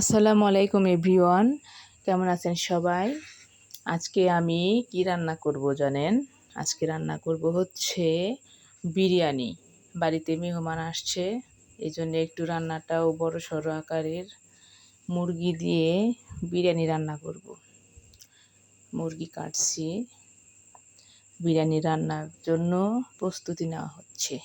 আসসালামু আলাইকুম এভরিওয়ান, কেমন আছেন সবাই? আজকে আমি কি রান্না করব জানেন? আজকে রান্না করব হচ্ছে বিরিয়ানি। বাড়িতে মেহমান আসছে এই জন্য একটু রান্নাটাও বড় সড়ো আকারের মুরগি দিয়ে বিরিয়ানি রান্না করব। মুরগি কাটছি, বিরিয়ানি রান্নার জন্য প্রস্তুতি নেওয়া হচ্ছে।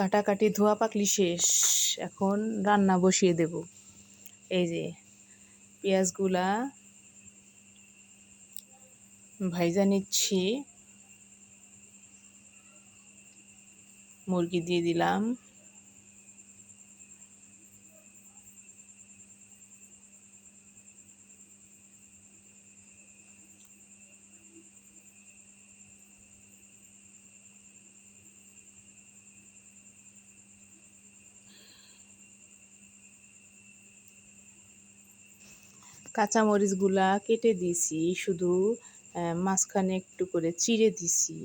কাটাকাটি ধোয়া পাকলি শেষ। এখন রান্না বসিয়ে দেব। এই যে, পেঁয়াজগুলা ভাইজা নিচ্ছি। মুরগি দিয়ে দিলাম। কাঁচামরিচগুলা কেটে দিছি শুধু মাঝখানে একটু করে চিড়ে দিছি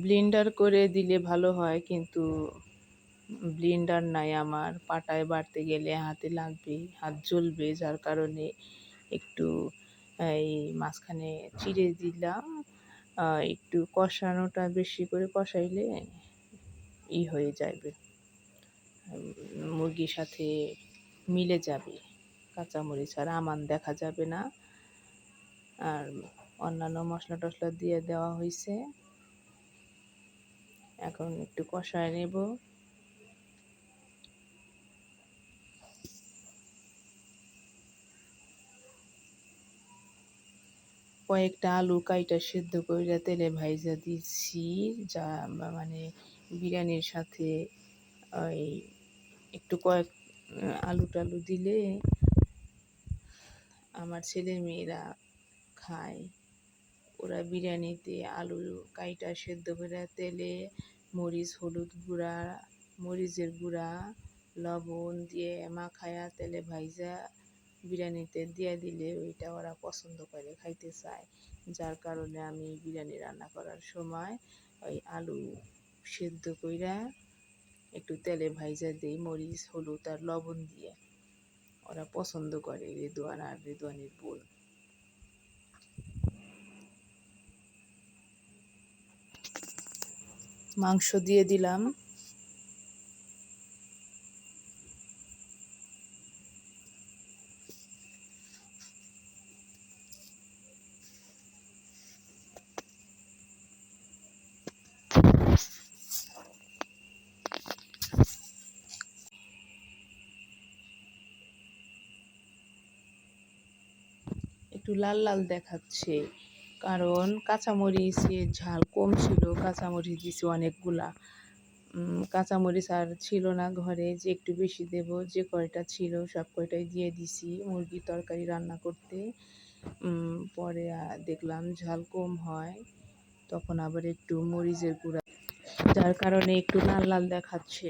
ব্লেন্ডার করে দিলে ভালো হয়, কিন্তু ব্লেন্ডার নাই আমার, পাটায় বাড়তে গেলে হাতে লাগবে, হাত জ্বলবে, যার কারণে একটু এই মাঝখানে চিড়ে দিলাম। একটু কষানোটা বেশি করে কষাইলে ই হয়ে যাবে মুরগির সাথে মিলে যাবে। কাঁচামরিচ আর আমান দেখা যাবে না। আর অন্যান্য মশলা টশলা দিয়ে দেওয়া হয়েছে এখন একটু কষায় নেব। কয়েকটা আলু কাইটা সিদ্ধ করে তেলে ভাইজা দিচ্ছি যা মানে বিরিয়ানির সাথে ওই একটু কয়েক আলু টালু দিলে আমার ছেলে মেয়েরা খায়। ওরা বিরিয়ানিতে আলু কাইটা সেদ্ধ করে তেলে মরিচ, হলুদ গুঁড়া, মরিচের গুঁড়া, লবণ দিয়ে মাখায়া তেলে ভাইজা বিরিয়ানিতে দিয়ে দিলে ওইটা ওরা পছন্দ করে, খাইতে চায়। যার কারণে আমি বিরিয়ানি রান্না করার সময় ওই আলু সেদ্ধ কইরা একটু তেলে ভাইজা দিই, মরিচ, হলুদ আর লবণ দিয়ে। ওরা পছন্দ করে রেদুয়ান আর রেদোয়ানের বোল। মাংস দিয়ে দিলাম। একটু লাল লাল দেখাচ্ছে। কারণ কাঁচামরিচের ঝাল কম ছিল, কাঁচামরিচ দিছি অনেকগুলা কাঁচামরিচ আর ছিল না ঘরে, যে একটু বেশি দেব, যে কয়টা ছিল সব কয়টাই দিয়ে দিছি মুরগির তরকারি রান্না করতে। পরে দেখলাম ঝাল কম হয়, তখন আবার একটু মরিচের গুঁড়া। যার কারণে একটু লাল লাল দেখাচ্ছে।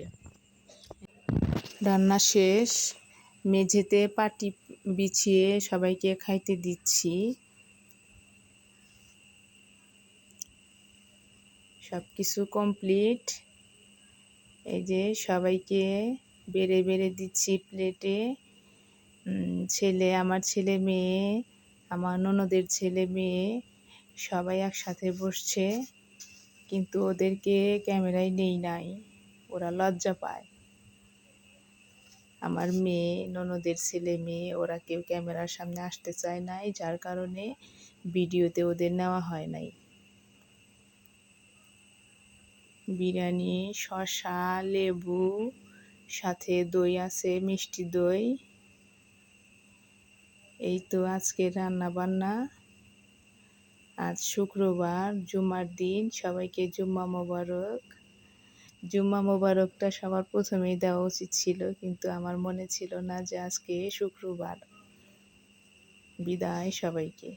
রান্না শেষ। মেঝেতে পাটি বিছিয়ে সবাইকে খাইতে দিচ্ছি। সব কিছু কমপ্লিট। এই যে সবাইকে বেড়ে বেড়ে দিচ্ছি প্লেটে। ছেলে, আমার ছেলে মেয়ে, আমার ননদের ছেলে মেয়ে, সবাই একসাথে বসছে। কিন্তু ওদেরকে ক্যামেরায় নেই নাই। ওরা লজ্জা পায়। আমার মেয়ে, ননদের ছেলে মেয়ে, ওরা কেউ ক্যামেরার সামনে আসতে চায় নাই, যার কারণে ভিডিওতে ওদের নেওয়া হয় নাই। বিরিয়ানি, শসা, লেবু, সাথে দই আছে, মিষ্টি দই। এই তো আজকে রান্না বান্না আজ শুক্রবার, জুমার দিন, সবাইকে জুম্মা মোবারক। জুম্মা মোবারকটা সবার প্রথমেই দেওয়া উচিত ছিল, কিন্তু আমার মনে ছিল না যে আজকে শুক্রবার। বিদায় সবাইকে।